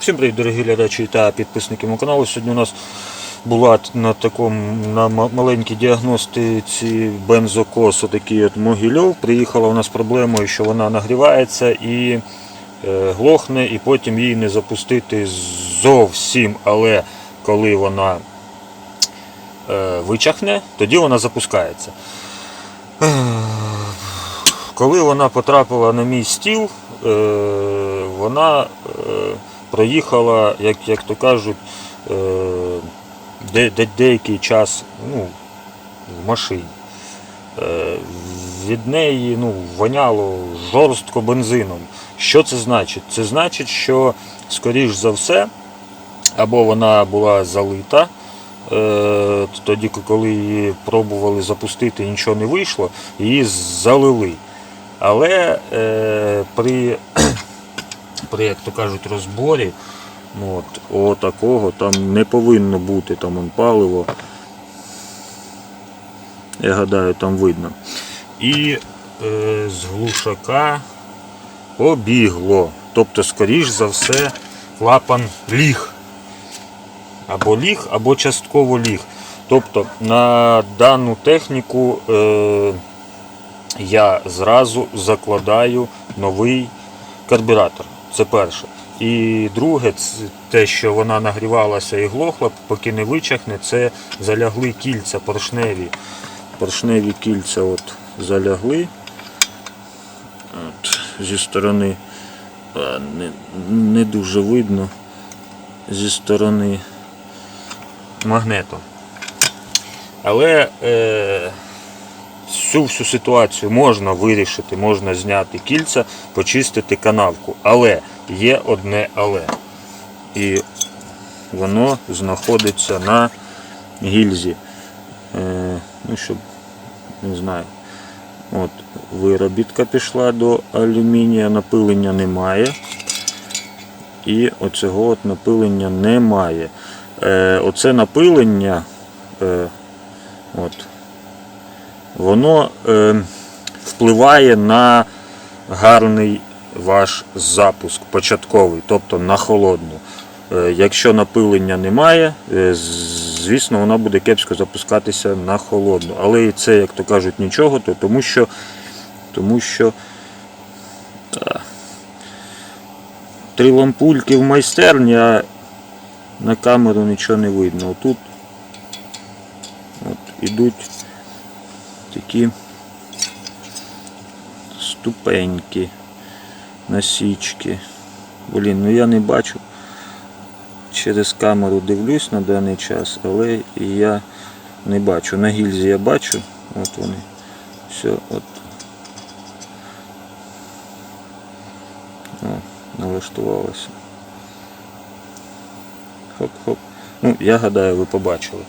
Всім привіт, дорогі глядачі та підписники мого каналу. Сьогодні у нас була на такому на маленькій діагностиці бензокосу такий от Могильов. Приїхала у нас проблемою, що вона нагрівається і е, глохне, і потім її не запустити зовсім. Але коли вона е, вичахне, тоді вона запускається. Коли вона потрапила на мій стіл, е, вона проїхала, як, як то кажуть, е, де, де, деякий час ну, в машині. Е, від неї ну, воняло жорстко бензином. Що це значить? Це значить, що, скоріш за все, або вона була залита, е, тоді, коли її пробували запустити, нічого не вийшло, її залили. Але е, при, при, як то кажуть, розборі, от, о такого там не повинно бути там он, паливо. Я гадаю, там видно. І е, з глушака побігло. Тобто, скоріш за все, клапан ліг. Або ліг, або частково ліг. Тобто на дану техніку е, я зразу закладаю новий карбюратор. Це перше. І друге, те, що вона нагрівалася і глохла, поки не вичахне, це залягли кільця поршневі. Поршневі кільця от залягли. От, зі сторони не, не дуже видно зі сторони магнету. Але е, всю всю ситуацію можна вирішити, можна зняти кільця, почистити канавку. Але є одне але. І воно знаходиться на гільзі. Е, ну, щоб, не знаю. От, виробітка пішла до алюмінія, напилення немає. І оцього от напилення немає. Е, оце напилення, е, от, воно е, впливає на гарний ваш запуск початковий, тобто на холодну. Е, Якщо напилення немає, е, звісно, вона буде кепсько запускатися на холодну. Але і це, як то кажуть, нічого, то тому що, тому що та, три лампульки в майстерні, а на камеру нічого не видно. Отут от, ідуть такі ступеньки, насічки. Блін, ну я не бачу. Через камеру дивлюсь на даний час, але я не бачу. На гільзі я бачу. От вони. Все, от. О, налаштувалося. Хоп-хоп. Ну, я гадаю, ви побачили.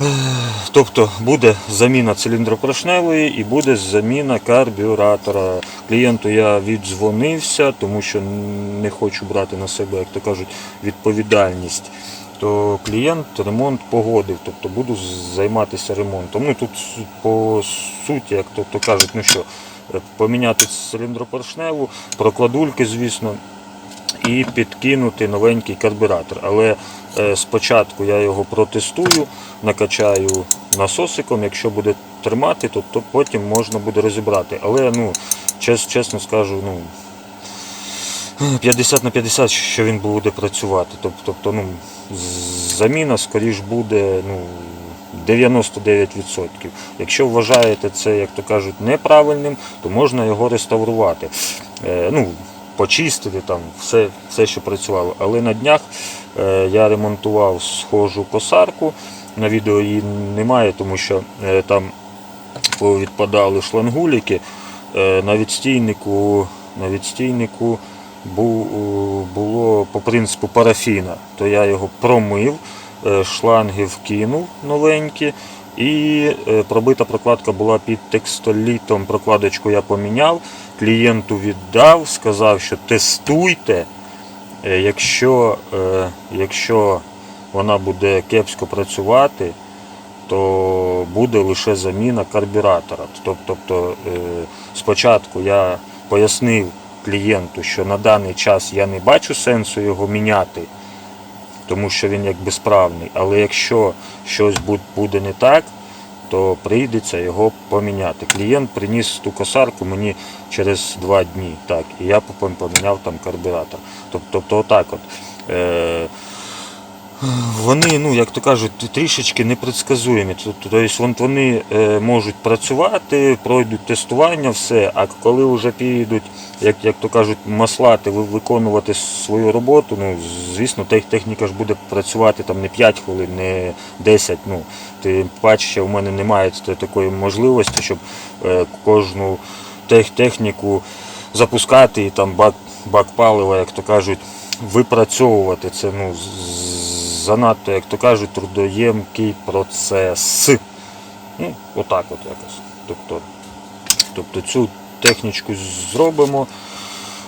Тобто буде заміна циліндропоршневої і буде заміна карбюратора. Клієнту я віддзвонився, тому що не хочу брати на себе, як то кажуть, відповідальність. То клієнт ремонт погодив, тобто буду займатися ремонтом. Ну тут по суті, як то, то кажуть, ну що, е, поміняти циліндропоршневу, прокладульки, звісно, і підкинути новенький карбюратор. Але спочатку я його протестую, накачаю насосиком. Якщо буде тримати, то, то потім можна буде розібрати. Але ну, чес, чесно скажу, ну. 50 на 50, що він буде працювати. Тобто, ну, заміна, скоріш, буде ну, 99%. Якщо вважаєте це, як то кажуть, неправильним, то можна його реставрувати. Е, ну, почистити там все, все, що працювало. Але на днях е, я ремонтував схожу косарку. На відео її немає, тому що е, там відпадали шлангуліки. Е, на відстійнику, на відстійнику було по принципу парафіна, то я його промив, е, шланги вкинув новенькі. І е, пробита прокладка була під текстолітом. Прокладочку я поміняв, клієнту віддав, сказав, що тестуйте. Е, Якщо, е, якщо вона буде кепсько працювати, то буде лише заміна карбюратора. Тобто е, спочатку я пояснив клієнту, що на даний час я не бачу сенсу його міняти, тому що він якби справний. Але якщо щось буде не так, то прийдеться його поміняти. Клієнт приніс ту косарку мені через два дні. Так, і я пом- поміняв там карбюратор. Тобто отак от. Е- вони, ну як то кажуть, трішечки непредсказуємі. Тобто вони е, можуть працювати, пройдуть тестування, все. А коли вже підуть, як, як то кажуть, маслати, виконувати свою роботу, ну звісно, тех- техніка ж буде працювати там не 5 хвилин, не 10. Ну, тим паче, в мене немає такої можливості, щоб е, кожну тех, техніку запускати і там бак, бак палива, як то кажуть, випрацьовувати. Це ну, занадто, як то кажуть, трудоємкий процес. Ну, отак от якось. Тобто, тобто цю технічку зробимо,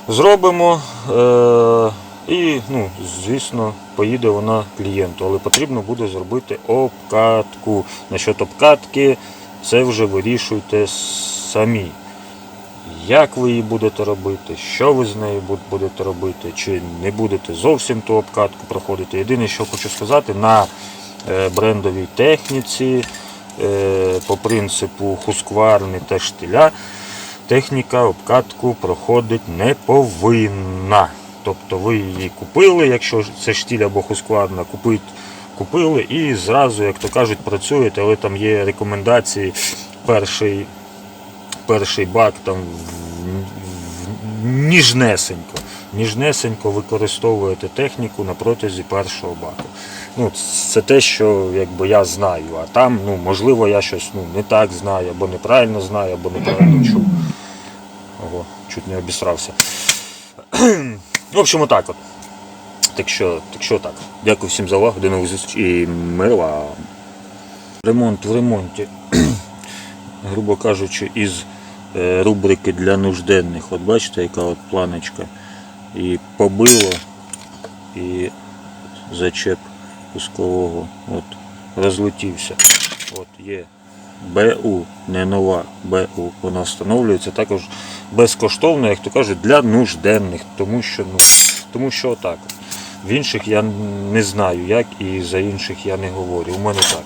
зробимо е- і, ну, звісно, поїде вона клієнту, але потрібно буде зробити обкатку. Насчет обкатки це вже вирішуйте самі. Як ви її будете робити, що ви з нею будете робити, чи не будете зовсім ту обкатку проходити. Єдине, що хочу сказати, на е, брендовій техніці, е, по принципу хускварни та штиля, техніка обкатку проходить не повинна. Тобто ви її купили, якщо це штіль або хускварна, купить, купили і зразу, як то кажуть, працюєте, але там є рекомендації перший перший бак там ніжнесенько. Ніжнесенько використовуєте техніку на протязі першого баку. Ну, це те, що якби я знаю. А там, ну, можливо, я щось ну, не так знаю, або неправильно знаю, або неправильно чув. Ого, чуть не обісрався. В общем, отак от. Так що, так що так. Дякую всім за увагу, до нових зустрічей і мир вам. Ремонт в ремонті грубо кажучи, із рубрики для нужденних. От бачите, яка от планочка. І побило, і зачеп пускового от, розлетівся. От є БУ, не нова БУ. Вона встановлюється також безкоштовно, як то кажуть, для нужденних. Тому що, ну, тому що отак. В інших я не знаю як і за інших я не говорю. У мене так.